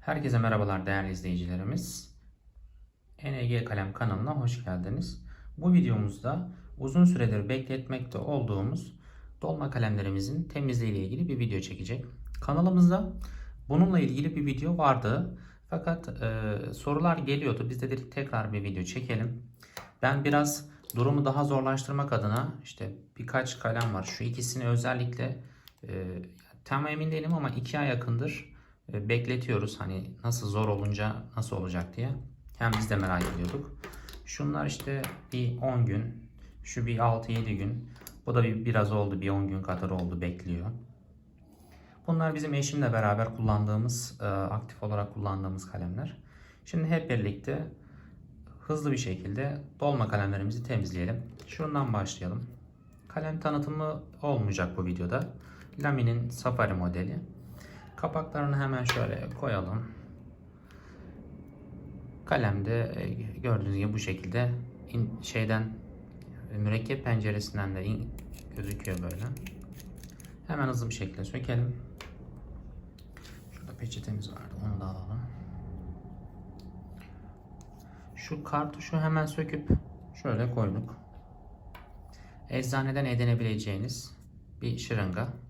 Herkese merhabalar değerli izleyicilerimiz. NEG Kalem kanalına hoş geldiniz. Bu videomuzda uzun süredir bekletmekte olduğumuz dolma kalemlerimizin temizliği ile ilgili bir video çekecek. Kanalımızda bununla ilgili bir video vardı. Fakat e, sorular geliyordu. Biz de dedik tekrar bir video çekelim. Ben biraz durumu daha zorlaştırmak adına işte birkaç kalem var. Şu ikisini özellikle e, tam emin değilim ama iki ay yakındır bekletiyoruz. Hani nasıl zor olunca nasıl olacak diye. Hem biz de merak ediyorduk. Şunlar işte bir 10 gün, şu bir 6-7 gün. Bu da bir biraz oldu, bir 10 gün kadar oldu bekliyor. Bunlar bizim eşimle beraber kullandığımız, e, aktif olarak kullandığımız kalemler. Şimdi hep birlikte hızlı bir şekilde dolma kalemlerimizi temizleyelim. Şundan başlayalım. Kalem tanıtımı olmayacak bu videoda. Lami'nin Safari modeli. Kapaklarını hemen şöyle koyalım. Kalemde e, gördüğünüz gibi bu şekilde in, şeyden mürekkep penceresinden de in, gözüküyor böyle. Hemen hızlı bir şekilde sökelim. Şurada peçetemiz vardı onu da alalım. Şu kartuşu hemen söküp şöyle koyduk. Eczaneden edinebileceğiniz bir şırınga.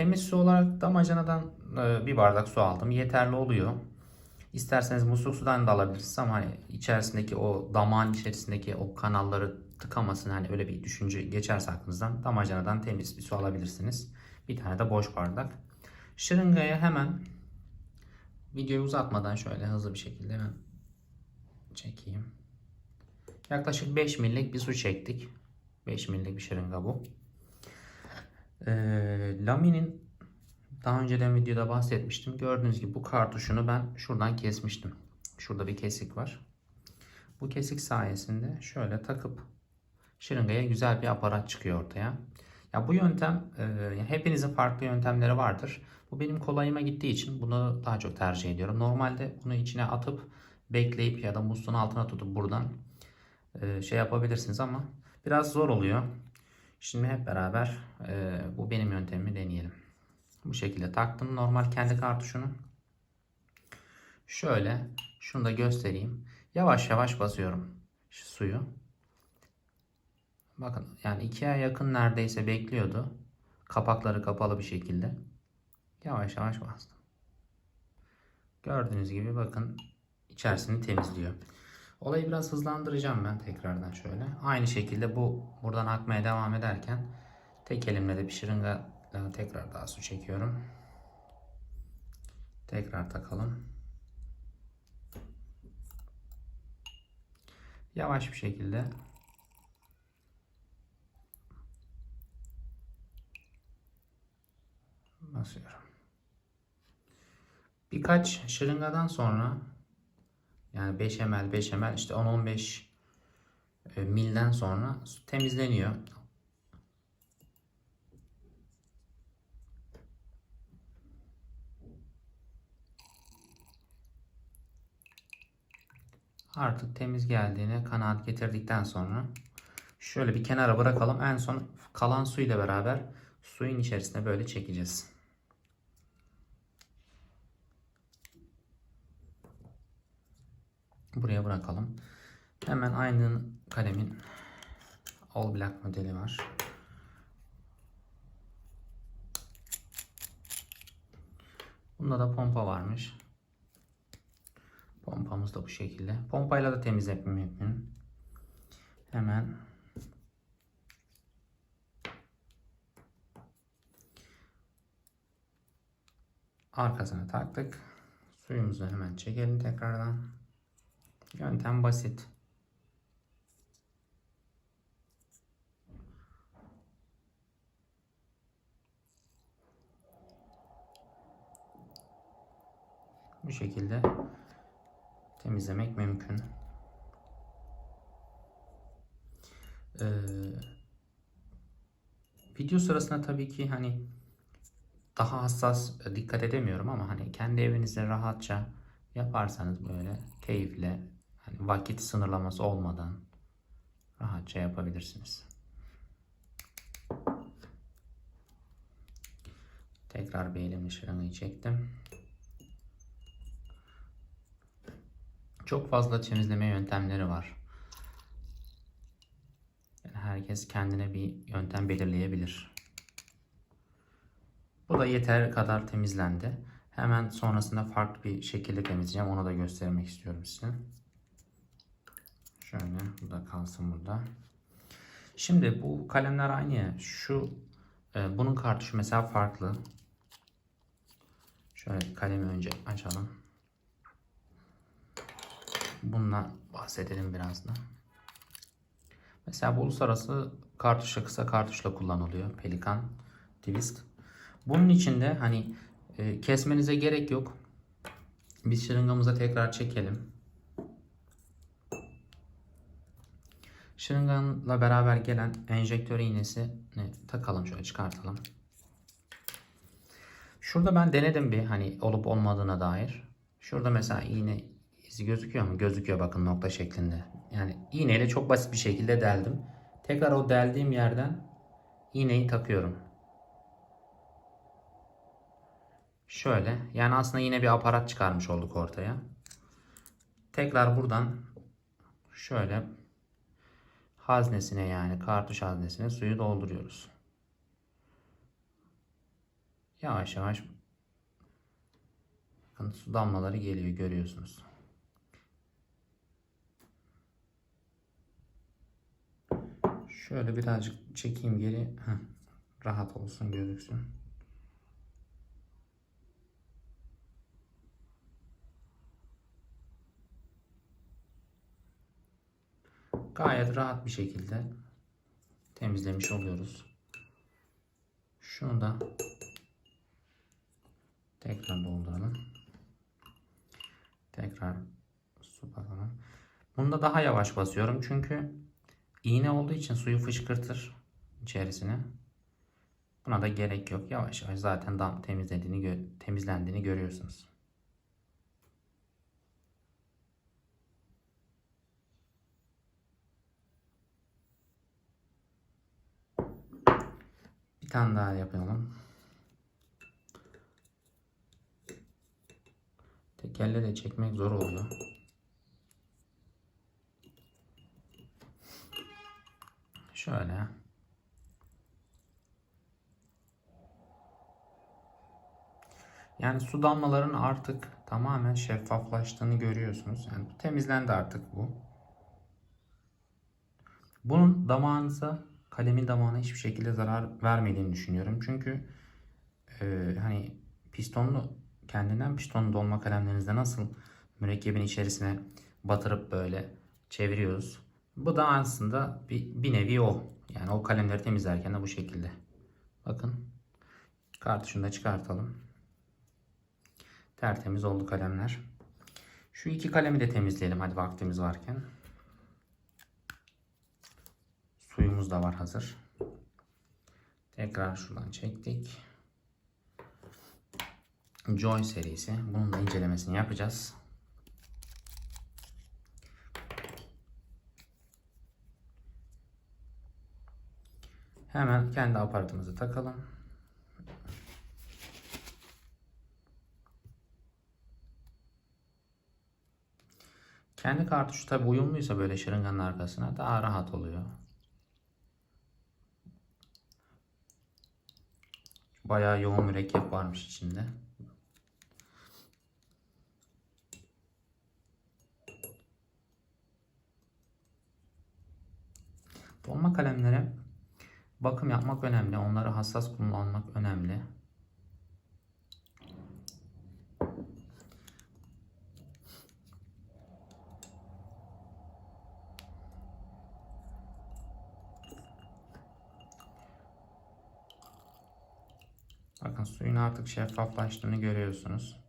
Temiz su olarak damacanadan e, bir bardak su aldım. Yeterli oluyor. İsterseniz musluk sudan da alabilirsiniz ama hani içerisindeki o damağın içerisindeki o kanalları tıkamasın hani öyle bir düşünce geçerse aklınızdan damacanadan temiz bir su alabilirsiniz. Bir tane de boş bardak. Şırıngaya hemen videoyu uzatmadan şöyle hızlı bir şekilde hemen çekeyim. Yaklaşık 5 millik bir su çektik. 5 millik bir şırınga bu. Ee, Lami'nin daha önceden videoda bahsetmiştim. Gördüğünüz gibi bu kartuşunu ben şuradan kesmiştim. Şurada bir kesik var. Bu kesik sayesinde şöyle takıp şırıngaya güzel bir aparat çıkıyor ortaya. Ya bu yöntem e, hepinizin farklı yöntemleri vardır. Bu benim kolayıma gittiği için bunu daha çok tercih ediyorum. Normalde bunu içine atıp bekleyip ya da musluğun altına tutup buradan e, şey yapabilirsiniz ama biraz zor oluyor. Şimdi hep beraber e, bu benim yöntemimi deneyelim. Bu şekilde taktım normal kendi kartuşunu. Şöyle şunu da göstereyim. Yavaş yavaş basıyorum şu suyu. Bakın yani ikiye yakın neredeyse bekliyordu. Kapakları kapalı bir şekilde. Yavaş yavaş bastım. Gördüğünüz gibi bakın içerisini temizliyor. Olayı biraz hızlandıracağım ben tekrardan şöyle. Aynı şekilde bu buradan akmaya devam ederken tek elimle de bir şırınga tekrar daha su çekiyorum. Tekrar takalım. Yavaş bir şekilde basıyorum. Birkaç şırıngadan sonra yani 5 ml 5 ml işte 10-15 e, milden sonra su temizleniyor. Artık temiz geldiğine kanaat getirdikten sonra şöyle bir kenara bırakalım. En son kalan su ile beraber suyun içerisine böyle çekeceğiz. Buraya bırakalım. Hemen aynı kalemin All Black modeli var. Bunda da pompa varmış. Pompamız da bu şekilde. Pompayla da temizlemek mümkün. Hemen arkasına taktık. Suyumuzu hemen çekelim tekrardan. Yöntem basit. Bu şekilde temizlemek mümkün. Ee, video sırasında tabii ki hani daha hassas dikkat edemiyorum ama hani kendi evinizde rahatça yaparsanız böyle keyifle hani vakit sınırlaması olmadan rahatça yapabilirsiniz. Tekrar bir elimle şırıngayı çektim. Çok fazla temizleme yöntemleri var. Yani herkes kendine bir yöntem belirleyebilir. Bu da yeter kadar temizlendi. Hemen sonrasında farklı bir şekilde temizleyeceğim. Onu da göstermek istiyorum size. Şöyle bu da kalsın burada. Şimdi bu kalemler aynı ya. Şu e, bunun kartuşu mesela farklı. Şöyle kalemi önce açalım. Bundan bahsedelim biraz da. Mesela bu uluslararası kartuşla kısa kartuşla kullanılıyor. Pelikan, Twist. Bunun içinde hani e, kesmenize gerek yok. Biz şırıngamıza tekrar çekelim. Şırınganla beraber gelen enjektör iğnesini takalım şöyle çıkartalım. Şurada ben denedim bir hani olup olmadığına dair. Şurada mesela iğne izi gözüküyor mu? Gözüküyor bakın nokta şeklinde. Yani iğneyle çok basit bir şekilde deldim. Tekrar o deldiğim yerden iğneyi takıyorum. Şöyle yani aslında yine bir aparat çıkarmış olduk ortaya. Tekrar buradan şöyle haznesine yani kartuş haznesine suyu dolduruyoruz. Yavaş yavaş bakın su damlaları geliyor görüyorsunuz. Şöyle birazcık çekeyim geri. Heh, rahat olsun gözüksün. Gayet rahat bir şekilde temizlemiş oluyoruz. Şunu da tekrar dolduralım. Tekrar su basalım. Bunda daha yavaş basıyorum çünkü iğne olduğu için suyu fışkırtır içerisine. Buna da gerek yok. Yavaş yavaş zaten dam temizlediğini temizlendiğini görüyorsunuz. Tane daha yapalım. Tekerle de çekmek zor oluyor. Şöyle. Yani su damlaların artık tamamen şeffaflaştığını görüyorsunuz. Yani temizlendi artık bu. Bunun damağınıza, kalemin damağına hiçbir şekilde zarar vermediğini düşünüyorum. Çünkü e, hani pistonlu kendinden pistonlu dolma kalemlerinizde nasıl mürekkebin içerisine batırıp böyle çeviriyoruz. Bu da aslında bir, bir nevi o. Yani o kalemleri temizlerken de bu şekilde. Bakın. Kartuşunu da çıkartalım. Tertemiz oldu kalemler. Şu iki kalemi de temizleyelim hadi vaktimiz varken. Suyumuz da var hazır. Tekrar şuradan çektik. Joy serisi. Bunun da incelemesini yapacağız. Hemen kendi aparatımızı takalım. Kendi kartuşu tabi uyumluysa böyle şırınganın arkasına daha rahat oluyor. Bayağı yoğun mürekkep varmış içinde. Dolma kalemlere bakım yapmak önemli. Onları hassas kullanmak önemli. Bakın suyun artık şeffaflaştığını görüyorsunuz.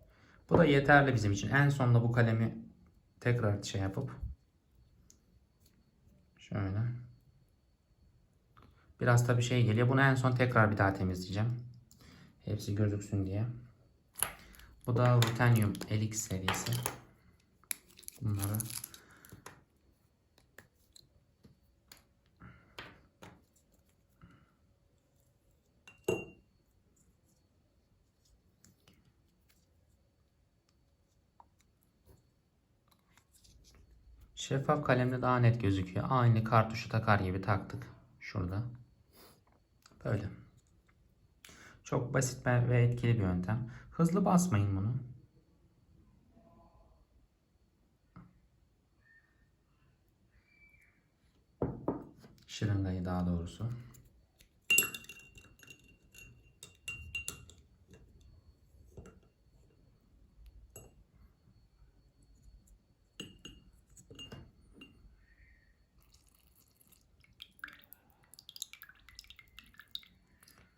Bu da yeterli bizim için. En sonunda bu kalemi tekrar şey yapıp şöyle biraz tabi şey geliyor. Bunu en son tekrar bir daha temizleyeceğim. Hepsi gözüksün diye. Bu da Ruthenium Elix serisi. Bunları Şeffaf kalemle daha net gözüküyor. Aynı kartuşu takar gibi taktık. Şurada. Böyle. Çok basit ve etkili bir yöntem. Hızlı basmayın bunu. Şırıngayı daha doğrusu.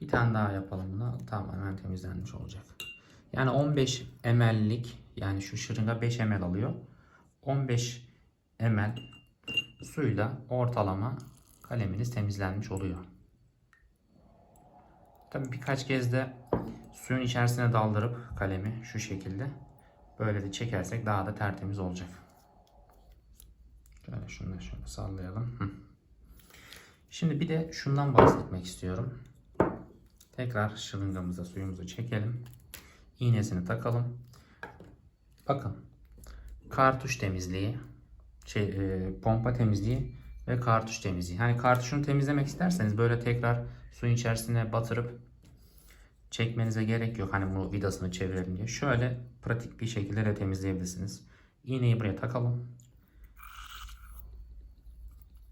Bir tane daha yapalım buna. Tamamen temizlenmiş olacak. Yani 15 ml'lik yani şu şırınga 5 ml alıyor. 15 ml suyla ortalama kaleminiz temizlenmiş oluyor. Tabi birkaç kez de suyun içerisine daldırıp kalemi şu şekilde böyle de çekersek daha da tertemiz olacak. Şöyle şunu da şöyle sallayalım. Şimdi bir de şundan bahsetmek istiyorum. Tekrar şırıngamıza suyumuzu çekelim. İğnesini takalım. Bakın. Kartuş temizliği, şey, e, pompa temizliği ve kartuş temizliği. Hani kartuşunu temizlemek isterseniz böyle tekrar suyun içerisine batırıp çekmenize gerek yok. Hani bu vidasını çevirelim diye. Şöyle pratik bir şekilde de temizleyebilirsiniz. İğneyi buraya takalım.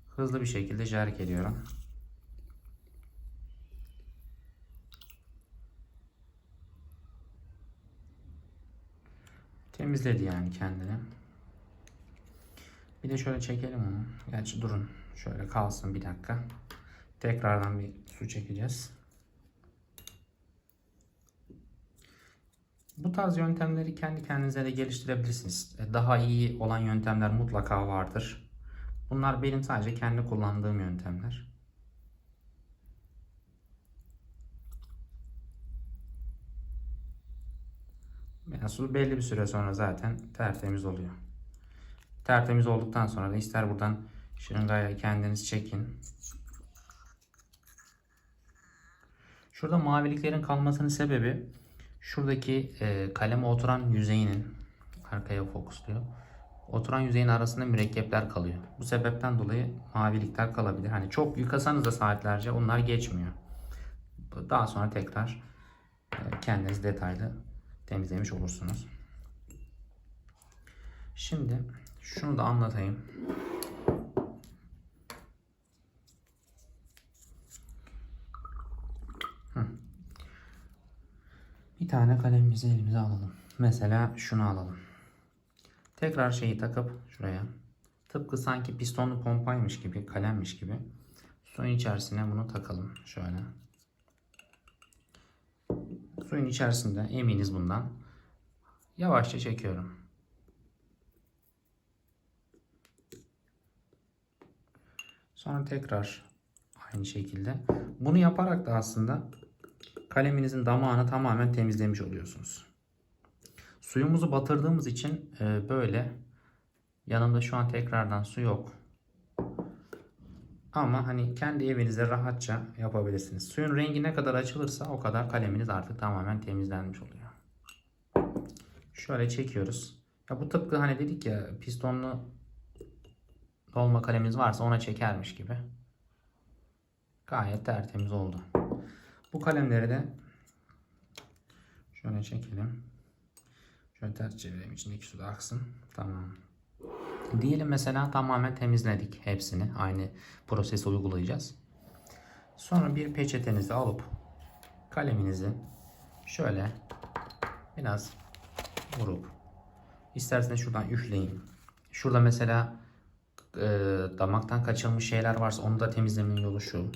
Hızlı bir şekilde jerk ediyorum. Temizledi yani kendini. Bir de şöyle çekelim onu. Gerçi durun. Şöyle kalsın bir dakika. Tekrardan bir su çekeceğiz. Bu tarz yöntemleri kendi kendinize de geliştirebilirsiniz. Daha iyi olan yöntemler mutlaka vardır. Bunlar benim sadece kendi kullandığım yöntemler. Su belli bir süre sonra zaten tertemiz oluyor. Tertemiz olduktan sonra da ister buradan şırıngayla kendiniz çekin. Şurada maviliklerin kalmasının sebebi şuradaki e, kaleme oturan yüzeyinin arkaya fokusluyor. Oturan yüzeyin arasında mürekkepler kalıyor. Bu sebepten dolayı mavilikler kalabilir. Hani çok yıkasanız da saatlerce onlar geçmiyor. Daha sonra tekrar e, kendiniz detaylı temizlemiş olursunuz. Şimdi şunu da anlatayım. Bir tane kalemimizi elimize alalım. Mesela şunu alalım. Tekrar şeyi takıp şuraya tıpkı sanki pistonlu pompaymış gibi, kalemmiş gibi suyun içerisine bunu takalım. Şöyle. Suyun içerisinde eminiz bundan. Yavaşça çekiyorum. Sonra tekrar aynı şekilde. Bunu yaparak da aslında kaleminizin damağını tamamen temizlemiş oluyorsunuz. Suyumuzu batırdığımız için e, böyle yanımda şu an tekrardan su yok. Ama hani kendi evinizde rahatça yapabilirsiniz. Suyun rengi ne kadar açılırsa o kadar kaleminiz artık tamamen temizlenmiş oluyor. Şöyle çekiyoruz. Ya bu tıpkı hani dedik ya pistonlu dolma kaleminiz varsa ona çekermiş gibi. Gayet tertemiz oldu. Bu kalemleri de şöyle çekelim. Şöyle ters çevireyim içindeki su da aksın. Tamam. Diyelim mesela tamamen temizledik hepsini. Aynı prosesi uygulayacağız. Sonra bir peçetenizi alıp kaleminizi şöyle biraz vurup isterseniz şuradan üfleyin. Şurada mesela e, damaktan kaçırılmış şeyler varsa onu da temizlemenin yolu şu.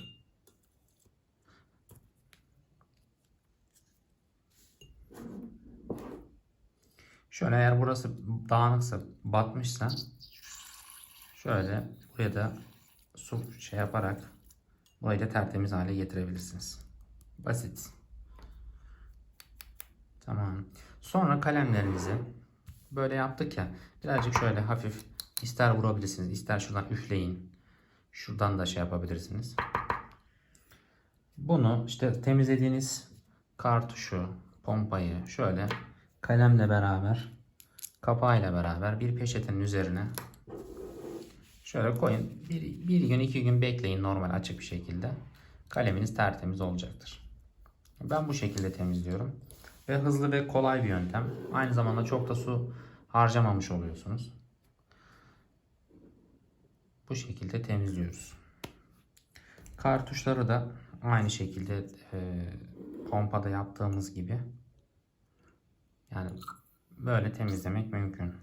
Şöyle eğer burası dağınıksa, batmışsa şöyle buraya da su şey yaparak burayı da tertemiz hale getirebilirsiniz. Basit. Tamam. Sonra kalemlerinizi böyle yaptık ya birazcık şöyle hafif ister vurabilirsiniz ister şuradan üfleyin. Şuradan da şey yapabilirsiniz. Bunu işte temizlediğiniz kartuşu, pompayı şöyle kalemle beraber kapağıyla beraber bir peçetenin üzerine Şöyle koyun. Bir, bir gün iki gün bekleyin normal açık bir şekilde. Kaleminiz tertemiz olacaktır. Ben bu şekilde temizliyorum. Ve hızlı ve kolay bir yöntem. Aynı zamanda çok da su harcamamış oluyorsunuz. Bu şekilde temizliyoruz. Kartuşları da aynı şekilde e, pompada yaptığımız gibi yani böyle temizlemek mümkün.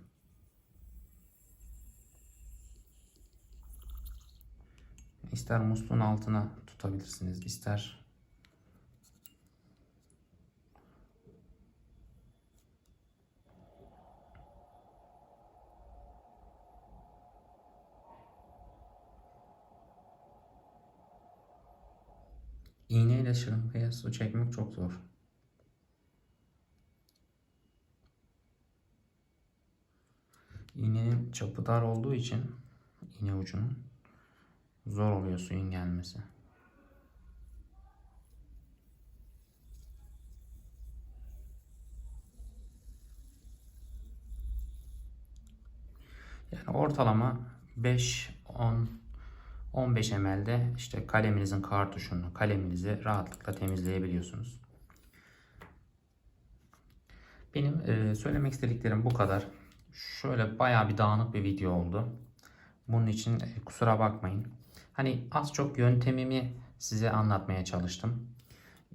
İster musluğun altına tutabilirsiniz, ister iğneyle şırıngaya su çekmek çok zor. İğnenin çapı dar olduğu için iğne ucunun zor oluyor suyun gelmesi. Yani ortalama 5 10 15 ml'de işte kaleminizin kartuşunu, kaleminizi rahatlıkla temizleyebiliyorsunuz. Benim e, söylemek istediklerim bu kadar. Şöyle bayağı bir dağınık bir video oldu. Bunun için e, kusura bakmayın. Hani az çok yöntemimi size anlatmaya çalıştım.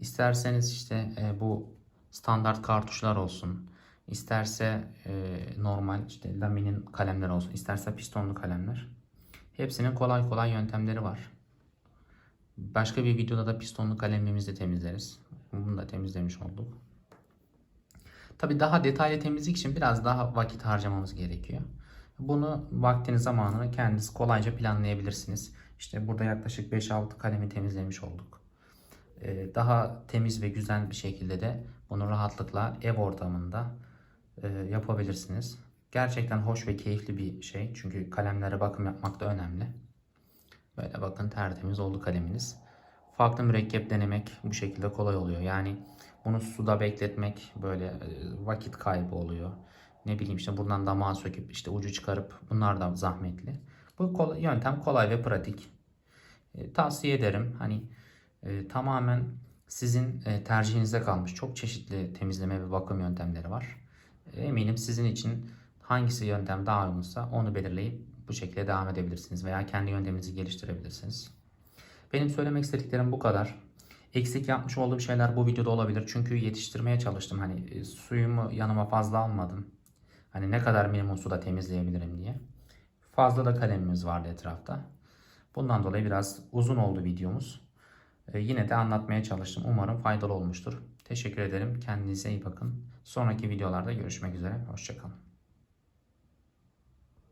İsterseniz işte e, bu standart kartuşlar olsun. İsterse e, normal işte laminin kalemler olsun. isterse pistonlu kalemler. Hepsinin kolay kolay yöntemleri var. Başka bir videoda da pistonlu kalemimizi de temizleriz. Bunu da temizlemiş olduk. Tabi daha detaylı temizlik için biraz daha vakit harcamamız gerekiyor. Bunu vaktiniz zamanını kendiniz kolayca planlayabilirsiniz. İşte burada yaklaşık 5-6 kalemi temizlemiş olduk. Ee, daha temiz ve güzel bir şekilde de bunu rahatlıkla ev ortamında e, yapabilirsiniz. Gerçekten hoş ve keyifli bir şey. Çünkü kalemlere bakım yapmak da önemli. Böyle bakın tertemiz oldu kaleminiz. Farklı mürekkep denemek bu şekilde kolay oluyor. Yani bunu suda bekletmek böyle e, vakit kaybı oluyor. Ne bileyim işte buradan damağı söküp işte ucu çıkarıp bunlar da zahmetli. Bu kolay, yöntem kolay ve pratik. E, tavsiye ederim. Hani e, tamamen sizin e, tercihinize kalmış. Çok çeşitli temizleme ve bakım yöntemleri var. E, eminim sizin için hangisi yöntem daha uygunsa onu belirleyip bu şekilde devam edebilirsiniz veya kendi yönteminizi geliştirebilirsiniz. Benim söylemek istediklerim bu kadar. Eksik yapmış olduğum şeyler bu videoda olabilir. Çünkü yetiştirmeye çalıştım. Hani e, suyumu yanıma fazla almadım. Hani ne kadar minimum suda temizleyebilirim diye. Fazla da kalemimiz vardı etrafta. Bundan dolayı biraz uzun oldu videomuz. E, yine de anlatmaya çalıştım. Umarım faydalı olmuştur. Teşekkür ederim. Kendinize iyi bakın. Sonraki videolarda görüşmek üzere. Hoşçakalın.